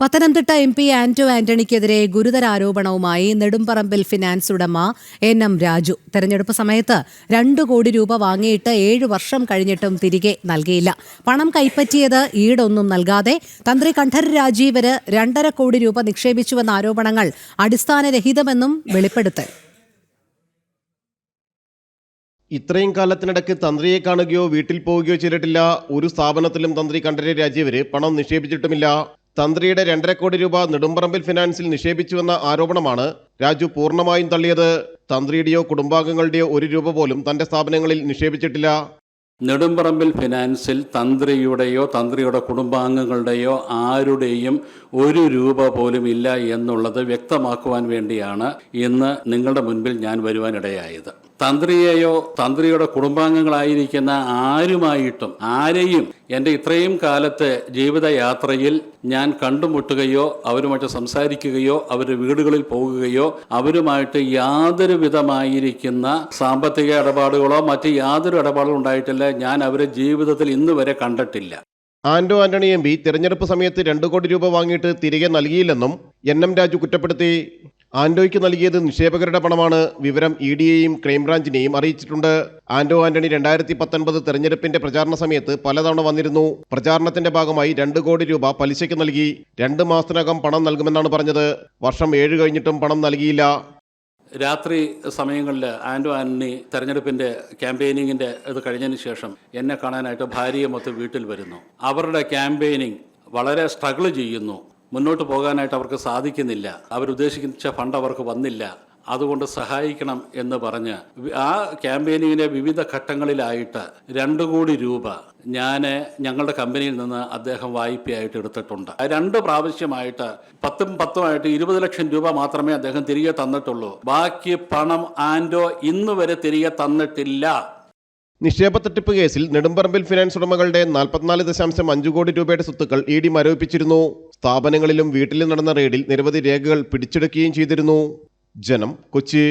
Pathanamthitta M P Anto ആന്റണിക്കെതിരെ ഗുരുതര ആരോപണവുമായി നെടുമ്പറമ്പിൽ ഫിനാൻസ് ഉടമ എൻ എം രാജു. തെരഞ്ഞെടുപ്പ് സമയത്ത് രണ്ടു കോടി രൂപ വാങ്ങിയിട്ട് ഏഴു വർഷം കഴിഞ്ഞിട്ടും തിരികെ നൽകിയില്ല. പണം കൈപ്പറ്റിയത് ഈടൊന്നും നൽകാതെ തന്ത്രി കണ്ഠര് രാജീവര് രണ്ടര കോടി രൂപ നിക്ഷേപിച്ചുവെന്ന ആരോപണങ്ങൾ അടിസ്ഥാനരഹിതമെന്നും വെളിപ്പെടുത്തൽ. ഇത്രയും കാലത്തിനിടയ്ക്ക് തന്ത്രിയെ കാണുകയോ വീട്ടിൽ പോവുകയോ ചെയ്തിട്ടില്ല. ഒരു സ്ഥാപനത്തിലും തന്ത്രി കണ്ഠരെ രാജീവര് പണം നിക്ഷേപിച്ചിട്ടുമില്ല. തന്ത്രിയുടെ രണ്ടര കോടി രൂപ നെടുമ്പറമ്പിൽ ഫിനാൻസിൽ നിക്ഷേപിച്ചുവെന്ന ആരോപണമാണ് രാജു പൂർണമായും തള്ളിയത്. തന്ത്രിയുടെയോ കുടുംബാംഗങ്ങളുടെയോ ഒരു രൂപ പോലും തന്റെ സ്ഥാപനങ്ങളിൽ നിക്ഷേപിച്ചിട്ടില്ല. നെടുമ്പറമ്പിൽ ഫിനാൻസിൽ തന്ത്രിയുടെയോ തന്ത്രിയുടെ കുടുംബാംഗങ്ങളുടെയോ ആരുടെയും ഒരു രൂപ പോലും ഇല്ല എന്നുള്ളത് വ്യക്തമാക്കുവാൻ വേണ്ടിയാണ് ഇന്ന് നിങ്ങളുടെ മുൻപിൽ ഞാൻ വരുവാനിടയായത്. തന്ത്രിയെയോ തന്ത്രിയുടെ കുടുംബാംഗങ്ങളായിരിക്കുന്ന ആരുമായിട്ടും ആരെയും എന്റെ ഇത്രയും കാലത്തെ ജീവിതയാത്രയിൽ ഞാൻ കണ്ടുമുട്ടുകയോ അവരുമായിട്ട് സംസാരിക്കുകയോ അവരുടെ വീടുകളിൽ പോകുകയോ അവരുമായിട്ട് യാതൊരു വിധമായിരിക്കുന്ന സാമ്പത്തിക ഇടപാടുകളോ മറ്റ് യാതൊരു ഇടപാടുകളും ഉണ്ടായിട്ടില്ല. ഞാൻ അവരെ ജീവിതത്തിൽ ഇന്ന് വരെ കണ്ടിട്ടില്ല. ആന്റോ ആന്റണി എം പി തിരഞ്ഞെടുപ്പ് സമയത്ത് രണ്ടു കോടി രൂപ വാങ്ങിയിട്ട് തിരികെ നൽകിയില്ലെന്നും എൻ എം രാജു കുറ്റപ്പെടുത്തി. ആന്റോയ്ക്ക് നൽകിയത് നിക്ഷേപകരുടെ പണമാണ്. വിവരം ഇ ഡിയെയും ക്രൈംബ്രാഞ്ചിനെയും അറിയിച്ചിട്ടുണ്ട്. ആന്റോ ആന്റണി രണ്ടായിരത്തി പത്തൊൻപത് തെരഞ്ഞെടുപ്പിന്റെ പ്രചാരണ സമയത്ത് പലതവണ വന്നിരുന്നു. പ്രചാരണത്തിന്റെ ഭാഗമായി രണ്ട് കോടി രൂപ പലിശയ്ക്ക് നൽകി. രണ്ട് മാസത്തിനകം പണം നൽകുമെന്നാണ് പറഞ്ഞത്. വർഷം ഏഴ് കഴിഞ്ഞിട്ടും പണം നൽകിയില്ല. രാത്രി സമയങ്ങളിൽ ആൻഡോ ആന്റണി തെരഞ്ഞെടുപ്പിന്റെ ക്യാമ്പയിനിങ്ങിന്റെ ഇത് കഴിഞ്ഞതിന് ശേഷം എന്നെ കാണാനായിട്ട് ഭാര്യയെ മൊത്തം വീട്ടിൽ വരുന്നു. അവരുടെ ക്യാമ്പയിനിങ് വളരെ സ്ട്രഗിൾ ചെയ്യുന്നു. മുന്നോട്ട് പോകാനായിട്ട് അവർക്ക് സാധിക്കുന്നില്ല. അവരുദ്ദേശിച്ച ഫണ്ട് അവർക്ക് വന്നില്ല. അതുകൊണ്ട് സഹായിക്കണം എന്ന് പറഞ്ഞ് ആ ക്യാമ്പയിനിങ്ങിന്റെ വിവിധ ഘട്ടങ്ങളിലായിട്ട് രണ്ട് കോടി രൂപ ഞാൻ ഞങ്ങളുടെ കമ്പനിയിൽ നിന്ന് അദ്ദേഹം വായ്പയായിട്ട് എടുത്തിട്ടുണ്ട്. രണ്ട് പ്രാവശ്യമായിട്ട് പത്തും പത്തുമായിട്ട് ഇരുപത് ലക്ഷം രൂപ മാത്രമേ അദ്ദേഹം തിരികെ തന്നിട്ടുള്ളൂ. ബാക്കി പണം ആൻഡോ ഇന്ന് വരെ തിരികെ തന്നിട്ടില്ല. നിക്ഷേപ തട്ടിപ്പ് കേസിൽ നെടുമ്പറമ്പിൽ ഫിനാൻസ് ഉടമകളുടെ നാൽപ്പത്തിനാല് ദശാംശം അഞ്ച് കോടി രൂപയുടെ സ്വത്തുക്കൾ ഇ ഡി മരവിപ്പിച്ചിരുന്നു. സ്ഥാപനങ്ങളിലും വീട്ടിലും നടന്ന റെയ്ഡിൽ നിരവധി രേഖകൾ പിടിച്ചെടുക്കുകയും ചെയ്തിരുന്നു. ജനം കൊച്ചി